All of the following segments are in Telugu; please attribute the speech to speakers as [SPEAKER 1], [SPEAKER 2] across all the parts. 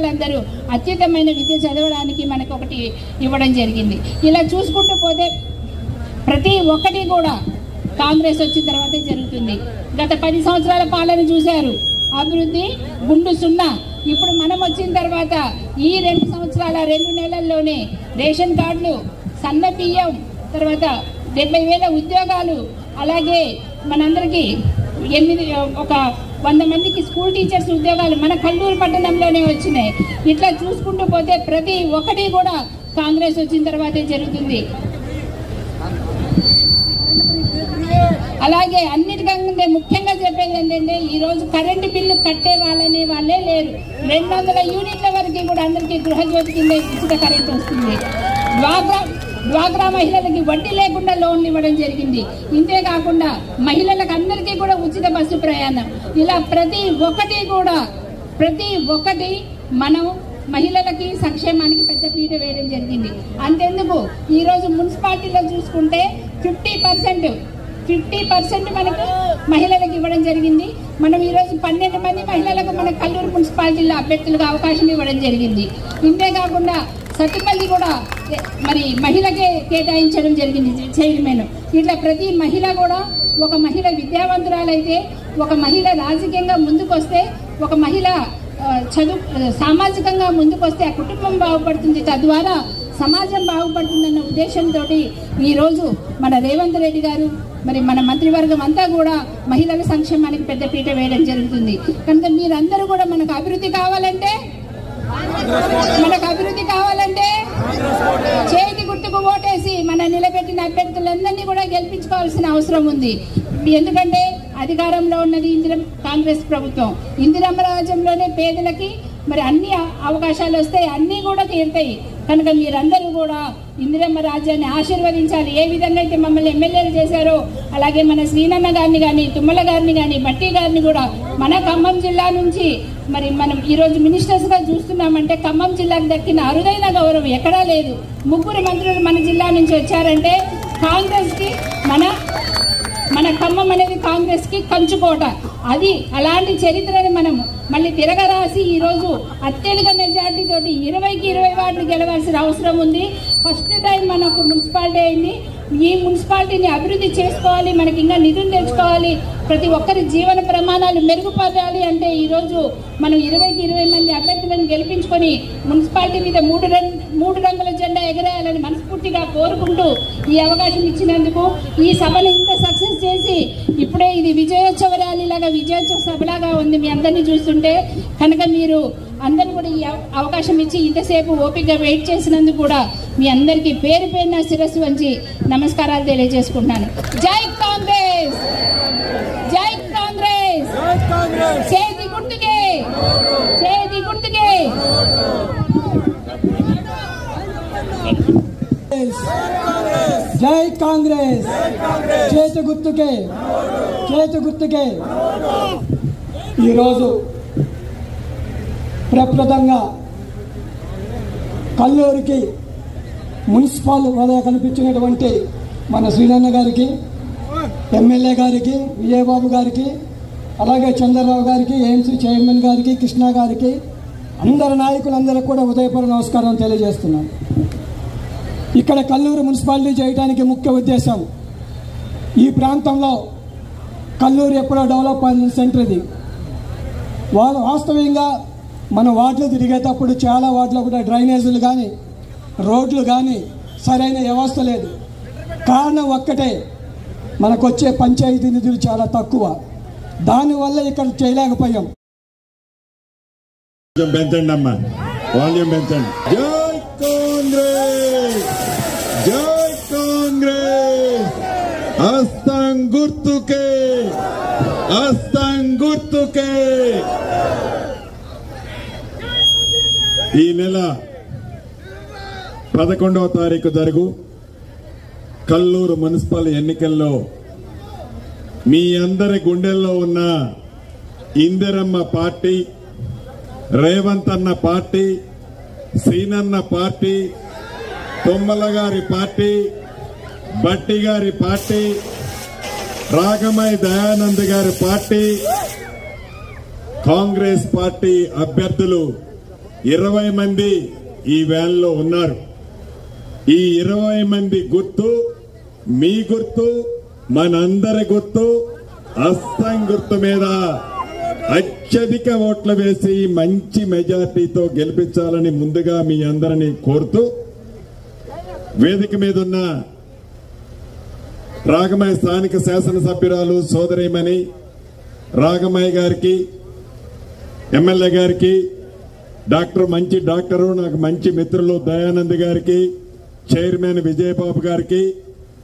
[SPEAKER 1] పిల్లలందరూ అత్యుతమైన విద్య చదవడానికి మనకు ఒకటి ఇవ్వడం జరిగింది. ఇలా చూసుకుంటూ పోతే ప్రతి ఒక్కటి కూడా కాంగ్రెస్ వచ్చిన తర్వాతే జరుగుతుంది. గత పది సంవత్సరాల పాలన చూశారు. అభివృద్ధి గుండు సున్నా. ఇప్పుడు మనం వచ్చిన తర్వాత ఈ రెండు సంవత్సరాల రెండు నెలల్లోనే రేషన్ కార్డులు సన్న బియ్యం తర్వాత డెబ్బై వేల ఉద్యోగాలు అలాగే మనందరికీ ఎనిమిది ఒక వంద మందికి స్కూల్ టీచర్స్ ఉద్యోగాలు మన కల్లూరు పట్టణంలోనే వచ్చినాయి. ఇట్లా చూసుకుంటూ పోతే ప్రతి ఒక్కటి కూడా కాంగ్రెస్ వచ్చిన తర్వాతే జరుగుతుంది. అలాగే అన్నిటికంటే ముఖ్యంగా చెప్పేది ఏంటంటే ఈరోజు కరెంటు బిల్లు కట్టే వాళ్ళనే వాళ్ళే లేరు. రెండు వందల యూనిట్ల వరకు కూడా అందరికీ గృహజ్యోతి కింద ఉచిత కరెంట్ వస్తుంది. డ్వాగ్రా డ్వాగ్రా మహిళలకి వడ్డీ లేకుండా లోన్లు ఇవ్వడం జరిగింది. ఇంతే కాకుండా మహిళలకు అందరికీ కూడా ఉచిత బస్సు ప్రయాణం. ఇలా ప్రతి ఒక్కటి కూడా ప్రతి ఒక్కటి మనం మహిళలకి సంక్షేమానికి పెద్ద పీట వేయడం జరిగింది. అంతెందుకు? ఈరోజు మున్సిపాలిటీలో చూసుకుంటే ఫిఫ్టీ పర్సెంట్ ఫిఫ్టీ పర్సెంట్ మనకు మహిళలకు ఇవ్వడం జరిగింది. మనం ఈరోజు పన్నెండు మంది మహిళలకు మన కల్లూరు మున్సిపాలిటీలో అభ్యర్థులకు అవకాశం ఇవ్వడం జరిగింది. ఇంతే కాకుండా సత్తుపల్లి కూడా మరి మహిళకే కేటాయించడం జరిగింది చైర్మన్. ఇట్లా ప్రతి మహిళ కూడా ఒక మహిళ విద్యావంతురాలైతే ఒక మహిళ రాజకీయంగా ముందుకొస్తే ఒక మహిళ చదువు సామాజికంగా ముందుకొస్తే ఆ కుటుంబం బాగుపడుతుంది. తద్వారా సమాజం బాగుపడుతుందన్న ఉద్దేశంతో ఈరోజు మన రేవంత్ రెడ్డి గారు మరి మన మంత్రివర్గం అంతా కూడా మహిళల సంక్షేమానికి పెద్దపీట వేయడం జరుగుతుంది. కనుక మీరందరూ కూడా మనకు అభివృద్ధి కావాలంటే మనకు అభివృద్ధి కావాలంటే చేతి గుర్తుకు ఓటేసి మన నిలబెట్టిన అభ్యర్థులందరినీ కూడా గెలిపించుకోవాల్సిన అవసరం ఉంది. ఎందుకంటే అధికారంలో ఉన్నది ఇందిరా కాంగ్రెస్ ప్రభుత్వం. ఇందిరమ్మ రాజ్యంలోనే పేదలకి మరి అన్ని అవకాశాలు వస్తాయి అన్నీ కూడా తీరుతాయి. కనుక మీరందరూ కూడా ఇందిరమ్మ రాజ్యాన్ని ఆశీర్వదించాలి. ఏ విధంగా అయితే మమ్మల్ని ఎమ్మెల్యేలు చేశారో అలాగే మన శ్రీనన్న గారిని కానీ తుమ్మల గారిని కానీ బట్టి గారిని కూడా మన ఖమ్మం జిల్లా నుంచి మరి మనం ఈరోజు మినిస్టర్స్గా చూస్తున్నామంటే ఖమ్మం జిల్లాకు దక్కిన అరుదైన గౌరవం ఎక్కడా లేదు. ముగ్గురు మంత్రులు మన జిల్లా నుంచి వచ్చారంటే కాంగ్రెస్కి మన మన ఖమ్మం అనేది కాంగ్రెస్కి కంచుకోట అది అలాంటి చరిత్రని మనం మళ్ళీ తిరగరాసి ఈరోజు అత్యధిక మెజార్టీ తోటి ఇరవైకి ఇరవై వార్డులు గెలవాల్సిన అవసరం ఉంది. ఫస్ట్ టైం మనకు మున్సిపాలిటీ అయింది. ఈ మున్సిపాలిటీని అభివృద్ధి చేసుకోవాలి. మనకి ఇంకా నిధులు తెచ్చుకోవాలి. ప్రతి ఒక్కరి జీవన ప్రమాణాలు మెరుగుపడాలి అంటే ఈరోజు మనం ఇరవైకి ఇరవై మంది అభ్యర్థులను గెలిపించుకొని మున్సిపాలిటీ మీద మూడు రంగు మూడు రంగుల జెండా ఎగరేయాలని మనస్ఫూర్తిగా కోరుకుంటూ ఈ అవకాశం ఇచ్చినందుకు ఈ సభను ఇంత సక్సెస్ చేసి ఇప్పుడే ఇది విజయోత్సవ ర్యాలీలాగా విజయోత్సవ సభలాగా ఉంది మీ అందరినీ చూస్తుంటే కనుక మీరు అందరూ కూడా ఈ అవకాశం ఇచ్చి ఇంతసేపు ఓపికగా వెయిట్ చేసినందుకు కూడా మీ అందరికీ పేరు పేరున శిరస్సు వంచి నమస్కారాలు తెలియజేసుకుంటున్నాను. జై కాంగ్రెస్ జై కాంగ్రెస్ చేతి గుర్తుకే చేతి గుర్తుకే.
[SPEAKER 2] జై కాంగ్రెస్. చేతి గుర్తుకే చేతి గుర్తుకే. ఈరోజు ప్రప్రదంగా కల్లూరికి మున్సిపల్ హోదా కనిపించినటువంటి మన శ్రీనన్న గారికి ఎమ్మెల్యే గారికి విజయబాబు గారికి అలాగే చంద్రరావు గారికి ఏఎంసీ చైర్మన్ గారికి కృష్ణ గారికి అందరి నాయకులందరికీ కూడా ఉదయపూర్వ నమస్కారం తెలియజేస్తున్నాను. ఇక్కడ కల్లూరు మున్సిపాలిటీ చేయడానికి ముఖ్య ఉద్దేశం ఈ ప్రాంతంలో కల్లూరు ఎప్పుడో డెవలప్ అయిన సెంటర్ ఇది. వాళ్ళు వాస్తవంగా మన వార్డులు తిరిగేటప్పుడు చాలా వార్డులో కూడా డ్రైనేజీలు కానీ రోడ్లు కానీ సరైన వ్యవస్థ లేదు. కారణం ఒక్కటే మనకు వచ్చే పంచాయతీ నిధులు చాలా తక్కువ. దానివల్ల ఇక్కడ చేయలేకపోయాం.
[SPEAKER 3] పెంచండి అమ్మా. వాల్యూమ్ పెంచండి. జై కాంగ్రెస్! జై కాంగ్రెస్! అస్తం గుర్తుకే! అస్తం గుర్తుకే! ఈ నెల పదకొండవ తారీఖు జరుగు. కల్లూరు మున్సిపల్ ఎన్నికల్లో మీ అందరి గుండెల్లో ఉన్న ఇందిరమ్మ పార్టీ రేవంత్ అన్న పార్టీ సీనన్న పార్టీ తొమ్మల గారి పార్టీ బట్టి గారి పార్టీ రాగమై దయానంద్ గారి పార్టీ కాంగ్రెస్ పార్టీ అభ్యర్థులు ఇరవై మంది ఈ వ్యాన్లో ఉన్నారు. ఈ ఇరవై మంది గుర్తు మీ గుర్తు మనందరి గుర్తు అస్తం గుర్తు మీద అత్యధిక ఓట్లు వేసి మంచి మెజార్టీతో గెలిపించాలని ముందుగా మీ అందరిని కోరుతూ వేదిక మీద ఉన్న రాగమయ్య స్థానిక శాసనసభ్యురాలు సోదరిమణి రాగమయ్య గారికి ఎమ్మెల్యే గారికి డాక్టర్ మంచి డాక్టరు నాకు మంచి మిత్రులు దయానంద్ గారికి చైర్మన్ విజయబాబు గారికి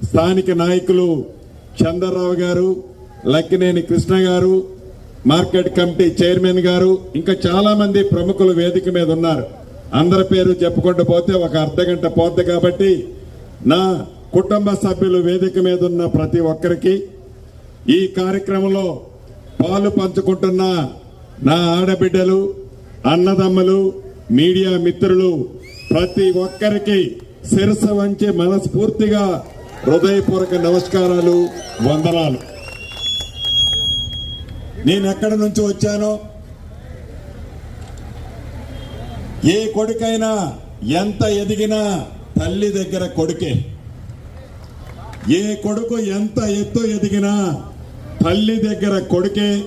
[SPEAKER 3] స్థానిక నాయకులు చంద్రరావు గారు లక్కినేని కృష్ణ గారు మార్కెట్ కమిటీ చైర్మన్ గారు ఇంకా చాలా మంది ప్రముఖులు వేదిక మీద ఉన్నారు. అందరి పేరు చెప్పుకుంటూ పోతే ఒక అర్ధ గంట పోద్ది కాబట్టి నా కుటుంబ సభ్యులు వేదిక మీద ఉన్న ప్రతి ఒక్కరికి ఈ కార్యక్రమంలో పాలు పంచుకుంటున్న నా ఆడబిడ్డలు అన్నదమ్ములు మీడియా మిత్రులు ప్రతి ఒక్కరికి శిరస వంచి మనస్ఫూర్తిగా హృదయపూర్వక నమస్కారాలు వందనాలు. నేను ఎక్కడి నుంచి వచ్చానో? ఏ కొడుకైనా ఎంత ఎదిగినా తల్లి దగ్గర కొడుకే. ఏ కొడుకు ఎంత ఎత్తు ఎదిగినా తల్లి దగ్గర కొడుకే.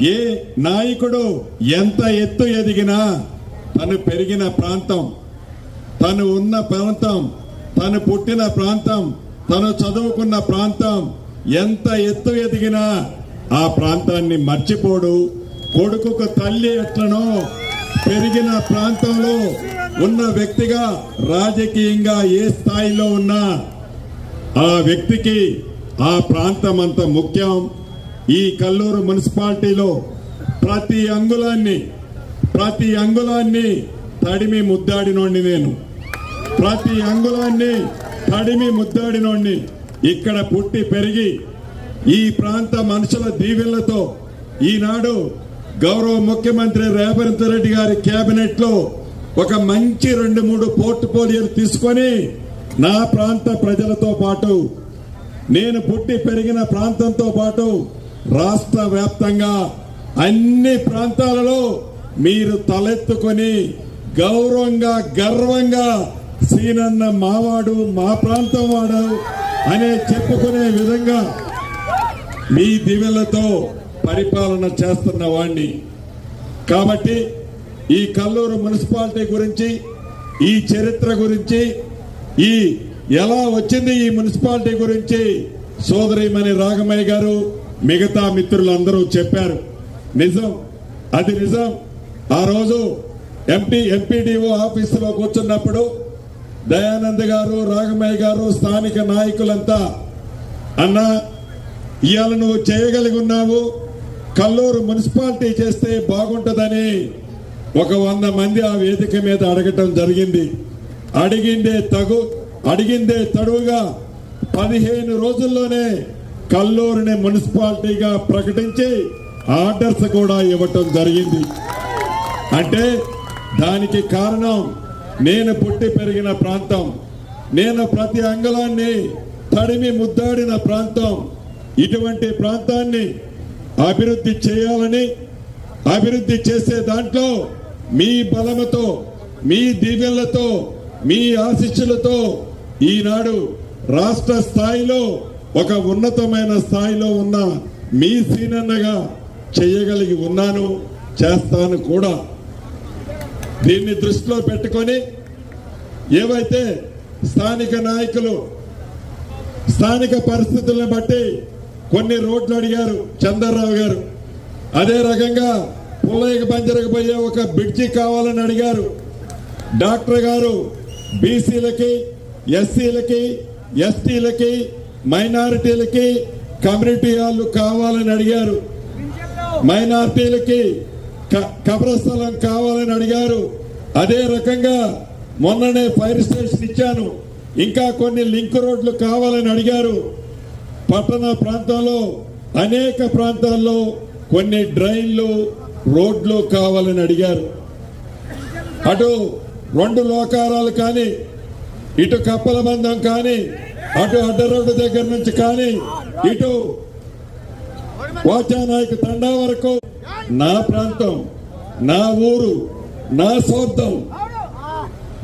[SPEAKER 3] ఏ నాయకుడు ఎంత ఎత్తు ఎదిగినా తను పెరిగిన ప్రాంతం తను ఉన్న ప్రాంతం తను పుట్టిన ప్రాంతం తను చదువుకున్న ప్రాంతం ఎంత ఎత్తు ఎదిగినా ఆ ప్రాంతాన్ని మర్చిపోడు. కొడుకుకు తల్లి ఎట్లనో పెరిగిన ప్రాంతంలో ఉన్న వ్యక్తిగా రాజకీయంగా ఏ స్థాయిలో ఉన్నా ఆ వ్యక్తికి ఆ ప్రాంతం అంత ముఖ్యం. ఈ కల్లూరు మున్సిపాలిటీలో ప్రతి అంగుళాన్ని ప్రతి అంగుళాన్ని తడిమి ముద్దాడినోండి నేను. ప్రతి అంగుళాన్ని తడిమి ముద్దాడినోడిని ఇక్కడ పుట్టి పెరిగి ఈ ప్రాంత మనుషుల దీవెనలతో ఈనాడు గౌరవ ముఖ్యమంత్రి రేవంత్ రెడ్డి గారి కేబినెట్లో ఒక మంచి రెండు మూడు పోర్ట్ఫోలియోలు తీసుకొని నా ప్రాంత ప్రజలతో పాటు నేను పుట్టి పెరిగిన ప్రాంతంతో పాటు రాష్ట్ర వ్యాప్తంగా అన్ని ప్రాంతాలలో మీరు తలెత్తుకొని గౌరవంగా గర్వంగా సీనన్న మావాడు మా ప్రాంతం వాడు అనే చెప్పుకునే విధంగా మీ దివెలతో పరిపాలన చేస్తున్న వాణ్ణి. కాబట్టి ఈ కల్లూరు మున్సిపాలిటీ గురించి ఈ చరిత్ర గురించి ఈ ఎలా వచ్చింది ఈ మున్సిపాలిటీ గురించి సోదరిమణి రాఘమయ్య గారు మిగతా మిత్రులందరూ చెప్పారు. నిజం అది నిజం. ఆ రోజు ఎంపీ ఎంపీడీఓ ఆఫీసులో కూర్చున్నప్పుడు దయానంద్ గారు రాగమయ్య గారు స్థానిక నాయకులంతా అన్నా ఇవాళ నువ్వు చేయగలిగి ఉన్నావు. కల్లూరు మున్సిపాలిటీ చేస్తే బాగుంటుందని ఒక వంద మంది ఆ వేదిక మీద అడగటం జరిగింది. అడిగిందే తగు అడిగిందే తడువుగా పదిహేను రోజుల్లోనే కల్లూరుని మున్సిపాలిటీగా ప్రకటించి ఆర్డర్స్ కూడా ఇవ్వటం జరిగింది. అంటే దానికి కారణం నేను పుట్టి పెరిగిన ప్రాంతం. నేను ప్రతి అంగళాన్ని తడిమి ముద్దాడిన ప్రాంతం. ఇటువంటి ప్రాంతాన్ని అభివృద్ధి చేయాలని అభివృద్ధి చేసే దాంట్లో మీ బలముతో మీ దీవెనలతో మీ ఆశిస్సులతో ఈనాడు రాష్ట్ర స్థాయిలో ఒక ఉన్నతమైన స్థాయిలో ఉన్న మీ సీనన్నగా చేయగలిగి ఉన్నాను చేస్తాను కూడా. దీన్ని దృష్టిలో పెట్టుకొని ఏవైతే స్థానిక నాయకులు స్థానిక పరిస్థితులను బట్టి కొన్ని రోడ్లు అడిగారు చంద్రరావు గారు. అదే రకంగా పుల్లయ్యకి పంజరకపోయే ఒక బ్రిడ్జి కావాలని అడిగారు. డాక్టర్ గారు బీసీలకి ఎస్సీలకి ఎస్టీలకి మైనారిటీలకి కమ్యూనిటీ వాళ్ళు కావాలని అడిగారు. మైనార్టీలకి కబ్రస్థలం కావాలని అడిగారు. అదే రకంగా మొన్ననే ఫైర్ స్టేషన్ ఇచ్చాను. ఇంకా కొన్ని లింక్ రోడ్లు కావాలని అడిగారు. పట్టణ ప్రాంతాల్లో అనేక ప్రాంతాల్లో కొన్ని డ్రైన్లు రోడ్లు కావాలని అడిగారు. అటు రెండు లోకారాలు కానీ ఇటు కప్పల బంధం కానీ అటు అడ్డ రోడ్డు దగ్గర నుంచి కానీ ఇటు వాచానాయక తండా వరకు నా ప్రాంతం నా ఊరు నా స్వార్థం.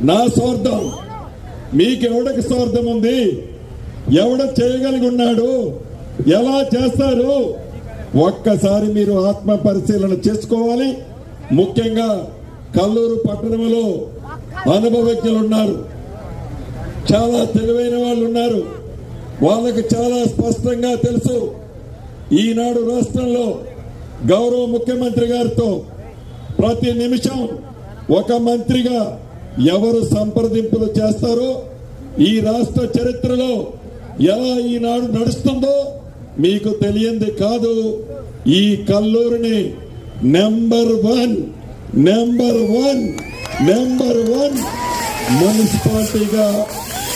[SPEAKER 3] నా స్వార్థం. మీకెవడకి స్వార్థం ఉంది? ఎవడ చేయగలిగి ఉన్నాడు ఎలా చేస్తారు? ఒక్కసారి మీరు ఆత్మ పరిశీలన చేసుకోవాలి. ముఖ్యంగా కల్లూరు పట్టణంలో అనుభవజ్ఞులు ఉన్నారు చాలా తెలివైన వాళ్ళు ఉన్నారు వాళ్ళకు చాలా స్పష్టంగా తెలుసు. ఈనాడు రాష్ట్రంలో గౌరవ ముఖ్యమంత్రి గారితో ప్రతి నిమిషం ఒక మంత్రిగా ఎవరు సంప్రదింపులు చేస్తారో ఈ రాష్ట్ర చరిత్రలో ఎలా ఈనాడు నడుస్తుందో మీకు తెలియంది కాదు. ఈ కల్లూరిని number one number one number one మున్సిపాలిటీగా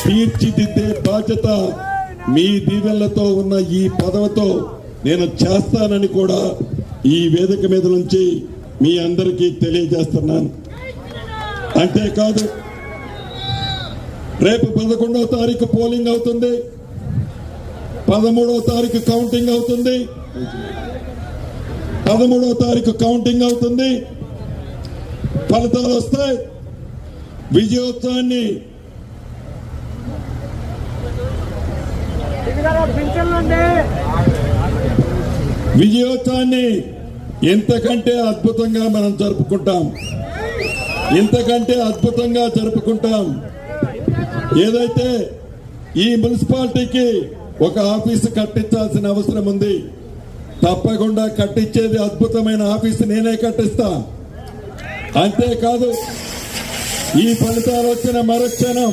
[SPEAKER 3] తీర్చిదిద్దే బాధ్యత మీ దీవెనలతో ఉన్న ఈ పదవితో నేను చేస్తానని కూడా ఈ వేదిక మీద నుంచి మీ అందరికీ తెలియజేస్తున్నాను. అంతేకాదు రేపు పదకొండవ తారీఖు పోలింగ్ అవుతుంది. పదమూడవ తారీఖు కౌంటింగ్ అవుతుంది. పదమూడవ తారీఖు కౌంటింగ్ అవుతుంది. ఫలితాలు వస్తాయి విజయోత్సవాన్ని విజయోత్సవాన్ని ఇంతకంటే అద్భుతంగా మనం జరుపుకుంటాం. ఇంతకంటే అద్భుతంగా జరుపుకుంటాం. ఏదైతే ఈ మున్సిపాలిటీకి ఒక ఆఫీసు కట్టించాల్సిన అవసరం ఉంది తప్పకుండా కట్టించేది అద్భుతమైన ఆఫీసు నేనే కట్టిస్తా. అంతేకాదు ఈ ఫలితాలు వచ్చిన మరుక్షణం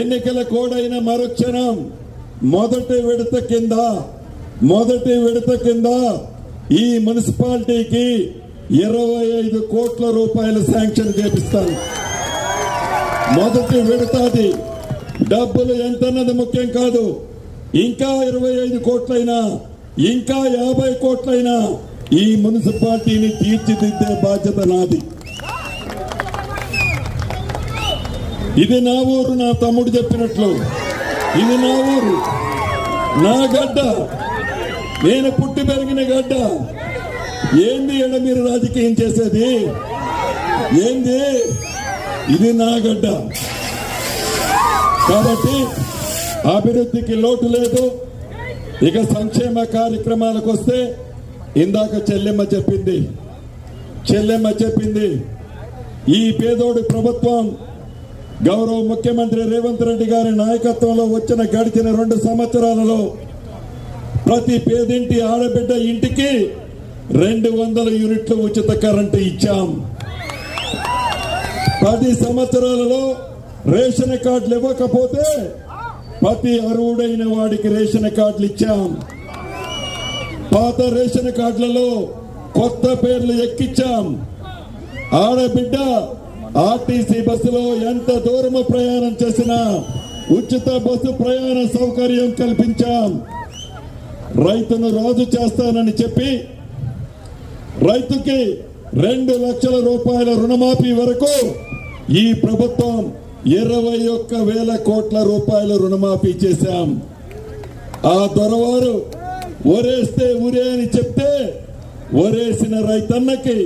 [SPEAKER 3] ఎన్నికల కోడైన మరుక్షణం మొదటి విడత కింద మొదటి విడత కింద ఈ మున్సిపాలిటీకి ఇరవై ఐదు కోట్ల రూపాయలు శాంక్షన్ చేపిస్తాను. మొదటి విడతది. డబ్బులు ఎంతన్నది ముఖ్యం కాదు. ఇంకా ఇరవై ఐదు కోట్లైనా ఇంకా యాభై కోట్లైనా ఈ మున్సిపాలిటీని తీర్చిదిద్దే బాధ్యత నాది. ఇది నా ఊరు నా తమ్ముడు చెప్పినట్లు. ఇది నా ఊరు. నా గడ్డ. నేను పుట్టి పెరిగిన గడ్డ. ఏంది ఎడ మీరు రాజకీయం చేసేది? ఏంది? ఇది నా గడ్డ. కాబట్టి అభివృద్ధికి లోటు లేదు. ఇక సంక్షేమ కార్యక్రమాలకు వస్తే ఇందాక చెల్లెమ్మ చెప్పింది. చెల్లెమ్మ చెప్పింది ఈ పేదోడి ప్రభుత్వం గౌరవ ముఖ్యమంత్రి రేవంత్ రెడ్డి గారి నాయకత్వంలో వచ్చిన గడిచిన రెండు సంవత్సరాలలో ప్రతి పేదింటి ఆడబిడ్డ ఇంటికి రెండు వందల యూనిట్లు ఉచిత కరెంటు ఇచ్చాం. పది సంవత్సరాలలో రేషన్ కార్డులు ఇవ్వకపోతే ప్రతి అరువుడైన వాడికి రేషన్ కార్డులు ఇచ్చాం. పాత రేషన్ కార్డులలో కొత్త పేర్లు ఎక్కించాం ఆడబిడ్డ ఆర్టీసీ బస్సులో ఎంత దూరము ప్రయాణం చేసినా ఉచిత బస్సు ప్రయాణ సౌకర్యం కల్పించాం. రైతును రాజు చేస్తానని చెప్పి రైతుకి రెండు లక్షల రూపాయల రుణమాఫీ వరకు ఈ ప్రభుత్వం ఇరవై ఒక్క వేల కోట్ల రూపాయల రుణమాఫీ చేశాం. ఆ దొరవారు ఒరేస్తే ఉరే అని చెప్తే ఒరేసిన రైతన్నకి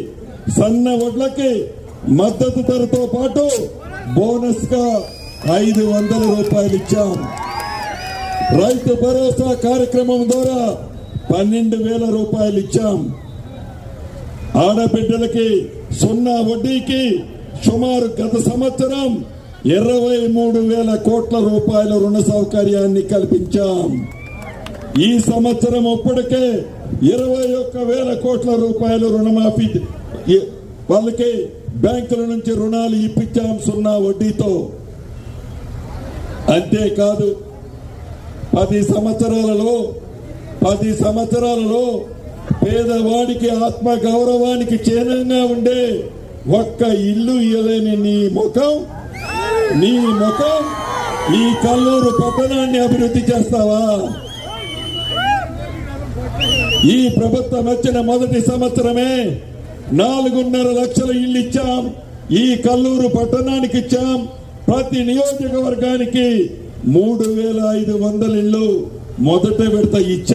[SPEAKER 3] సన్న వడ్లకి మద్దతు ధరతో పాటు బోనస్గా ఐదు వందల రూపాయలు ఇచ్చాం. రైతు భరోసా కార్యక్రమం ద్వారా పన్నెండు వేల రూపాయలు ఇచ్చాం. ఆడబిడ్డలకి సున్నా వడ్డీకి సుమారు గత సంవత్సరం ఇరవై మూడు వేల కోట్ల రూపాయల రుణ సౌకర్యాన్ని కల్పించాం. ఈ సంవత్సరం ఇప్పటికే ఇరవై ఒక్క వేల కోట్ల రూపాయలు రుణమాఫీ వాళ్ళకి బ్యాంకుల నుంచి రుణాలు ఇప్పించాం సున్నా వడ్డీతో. అంతేకాదు పది సంవత్సరాలలో పది సంవత్సరాలలో పేదవాడికి ఆత్మ గౌరవానికి చేనంగా ఉండే ఒక్క ఇల్లు ఇవ్వలేని నీ ముఖం నీ ముఖం ఈ కల్లూరు పట్టణాన్ని అభివృద్ధి చేస్తావా? ఈ ప్రభుత్వం వచ్చిన మొదటి సంవత్సరమే నాలుగున్నర లక్షల ఇల్లు ఇచ్చాం. ఈ కల్లూరు పట్టణానికి ఇచ్చాం. ప్రతి నియోజకవర్గానికి మూడు వేల ఐదు వందల ఇళ్ళు మొదట విడత ఇచ్చి